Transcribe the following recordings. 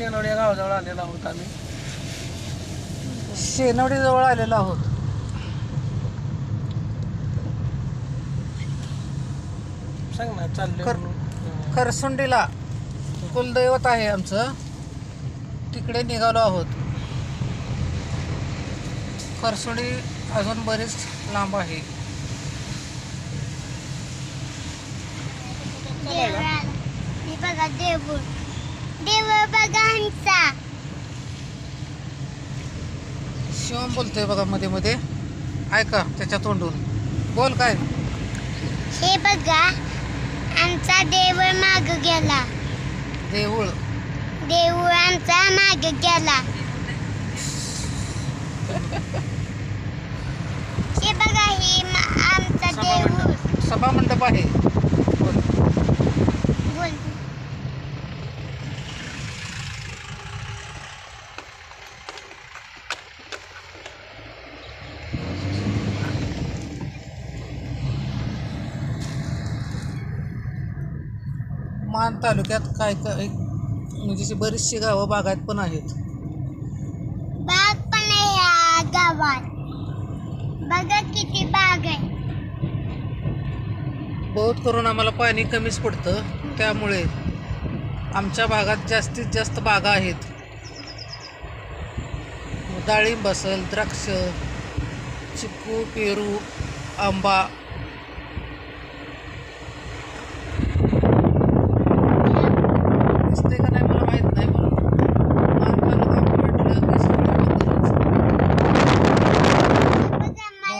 शेनवड या गावाजवळ आलेलो आहोत आम्ही. शेनवडीजवळ आलेलो आहोत. सांग ना चालले कर- म्हणून. खरसुंडीला कुलदैवत आहे आमचं. तिकडे निघालो आहोत. खरसुंडी अजून बरीच लांब आहे. देवळाला हे बघा देऊळ. आमचा. शिवम बोलतोय बघा मध्ये मध्ये. ऐका त्याच्या तोंडून. बोल काय? हे बघा आमचा देऊळ माग गेला. देऊळ. देऊळ आमचा माग गेला. हे बघा हे आमचा देऊळ. सभामंडप सभामंडप आहे बोल. बोल मान तालुक्यात काय काय म्हणजे बरीचशी गावं बागायत पण आहेत. बाग पण आहे या गावात. बघा किती बाग आहे. बहुत करून आम्हाला पाणी कमीच पडतं. त्यामुळे आमच्या भागात जास्तीत जास्त बागा आहेत. डाळिंब असेल द्राक्ष चिकू पेरू आंबा दिसतंय का नाही मला माहीत नाही पण मान तालुका म्हटलं की सगळं बंदरच.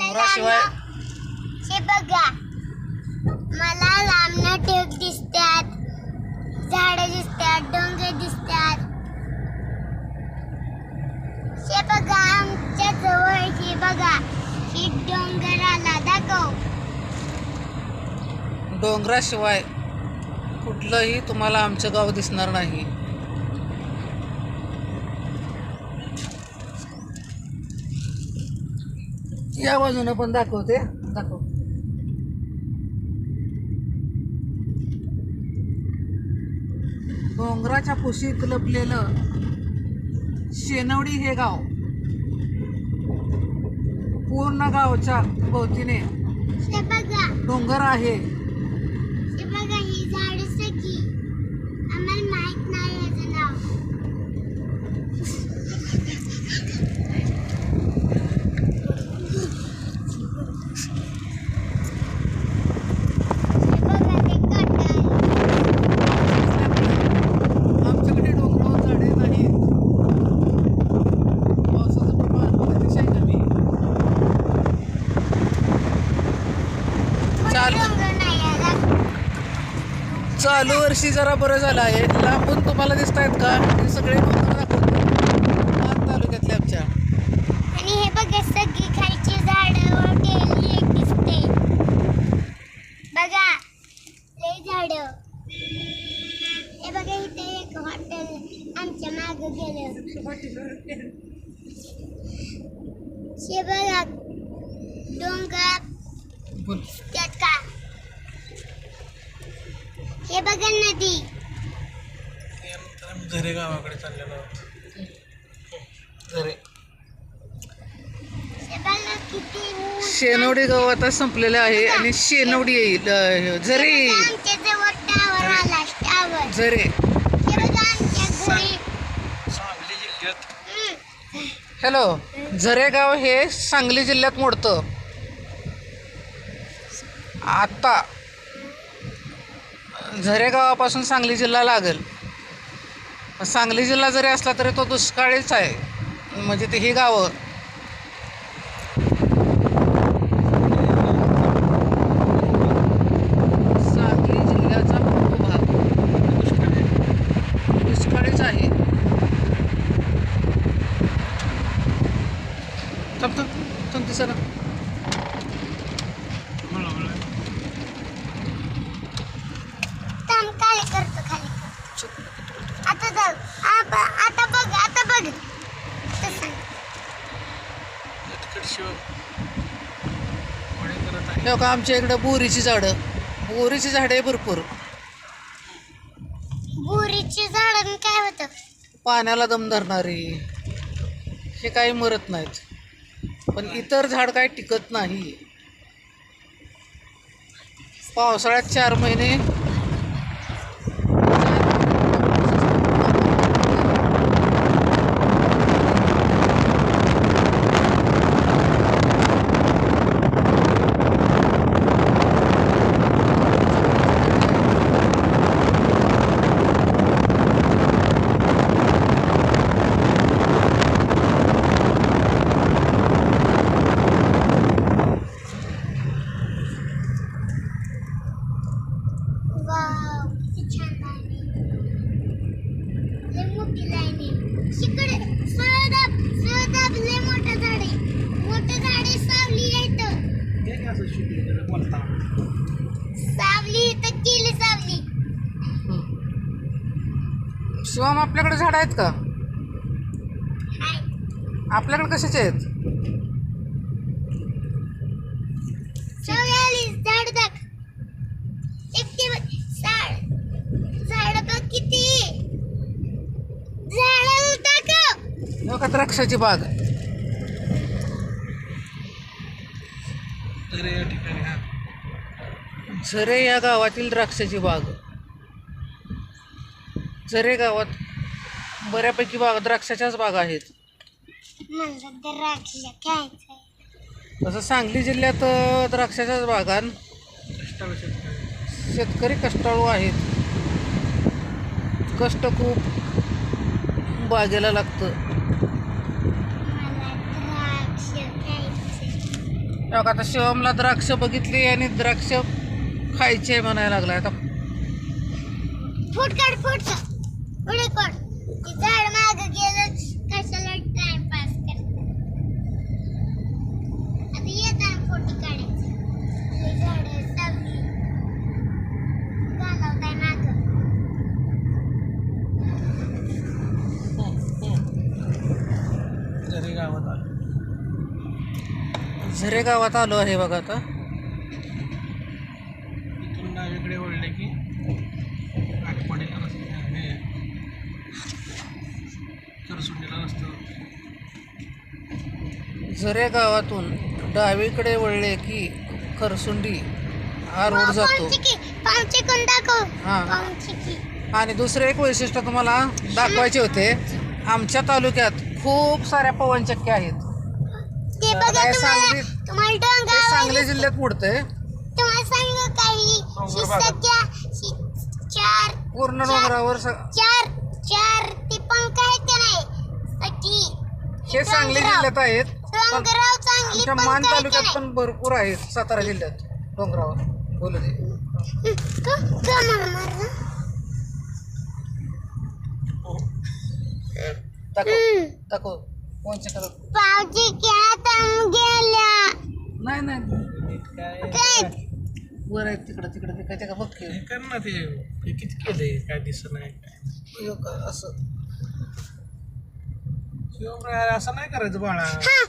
बघा हे बघा मला लांबनं ढग दिसतात झाडं दिसतात डोंगर दिसतात हे बघा आमच्या जवळ हे बघा ही डोंगर आला दाखव. डोंगराशिवाय कुठलंही तुम्हाला आमचं गाव दिसणार नाही. या बाजूनं पण दाखवते. दाखव. डोंगराच्या कुशीत लपलेलं शेनवडी हे गाव पूर्ण गावच्या भोवतीने डोंगर आहे. माहीत नाही याचं नाव हे बघा ते काटा आमच्याकडे डोंगरावर झाडे नाहीत पावसाचं प्रमाण अतिशय कमी चाल डोंगर नाही याला चालू वर्षी जरा बरं झालं आहे. लांबून तुम्हाला दिसत आहेत का? हे सगळे डोंगर दाखवतो. तालुक्यातले आमच्या. आणि हे बघा सगळी खायची झाडं दिसते. बघा लय झाड. हे बघा इथे एक हॉटेल आमच्या माग गेलं. हे बघा डोंगर. त्यात हे बघा नदी आम्ही झरे गावाकडे चाललेलो आहोत. जरे हे बघा किती ऊन. शेनवडी गाव आता संपलेलं आहे आणि शेनवडी येईल अं, जरे आमच्या जवळ टावर आला टावर जरे हे बघा आमच्या घरी. सांगली जिल्ह्यात. हम्म. हॅलो झरेगाव हे सांगली जिल्ह्यात मोडतं. आता झरेगावापासून सांगली जिल्हा लागेल. सांगली जिल्हा जरी असला तरी तो दुष्काळीच आहे. म्हणजे ते ही गावं. सांगली जिल्ह्याचा पूर्व भाग दुष्काळीच आहे. थांब थांब सर दिसा ना थांब खाली करतो खाली करतो. आता जाऊ आप- आता बघ आता बघ तसं बघा आमच्या इकडं बोरीची झाडं. बोरीची झाडं आहे भरपूर. बोरीची झाडांनी काय होतं? पाण्याला दम धरणारी. हे काही मरत नाहीत. पण इतर झाड काय टिकत नाही. पावसाळ्यात चार महिने वाव किती छान लाईन आहे लय मोठी लाईन आहे शिकडे सरदाब सरदाब लय मोठं झाड आहे मोठं झाड आहे सावली हे इथं केली सावली. शिवम आपल्याकडे झाड आहेत का? हाय. आपल्याकडे कशाचे आहेत सावली आली झाड दाख एकटी बघ. झाड झाड बघ किती झाड का द्राक्षाची बाग. तर या ठिकाणी हा. झरे या गावातील द्राक्षाची बाग. झरे गावात बऱ्यापैकी बाग द्राक्षाच्याच बाग आहेत. तसं सांगली जिल्ह्यात द्राक्षाच्याच बागान शेतकरी कष्टाळू आहेत. कष्ट खूप बागेला लागतं मला द्राक्ष खायचे बघा आता शिवमला द्राक्ष बघितली आणि द्राक्ष खायचे म्हणायला लागलाय आता. फूट. काढ झाड माग गेलं कशाला टाइमपास कर आता येत आहे फोटो काढायचे हे झाड सावली घालवताय माग जरी गावात आलो झरे गावात आलो आहे बघा आता. इथून डावीकडे वळले की आठवडीला रस्ता हे करसुंडीला रस्ता. झरे गावातून डावीकडे वळले की खरसुंडी हा रोड जातो. हा. आणि दुसरे एक वैशिष्ट्य तुम्हाला दाखवायचे होते. आमच्या तालुक्यात खूप साऱ्या पवनचक्क्या आहेत. ते बघा तुम्हाला सांगली? तुम्हाला हे डोंगर सांगली जिल्ह्यात मोडतंय तुम्हाला सांगू काही डोंगर भागात. शिसक्या शि- चार पूर्ण डोंगरावर स- चार चार ते पंख आहेत का नाही हे सांगली. जिल्ह्यात आहेत पण चांगली आमच्या पंख मान आहेत का तालुक्यात नाही? पण भरपूर आहेत सातारा जिल्ह्यात डोंगरावर बोलू दे का का मला मारलं? दाखव हं, दाखव. पावची क्या नाही नाही? वर आहेत तिकडं तिकडं ते काय ते का बघ की. हे कर ना ते. हे किती केलंय? काय दिसत नाही. काय हे का असं. शिवराय असं नाही करायचं बाळा. हा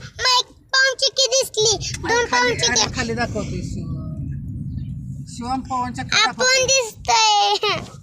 दोन खाली अरे खाली दाखवते शिव शिवम. पवनचक्क्या आपण दिसतंय.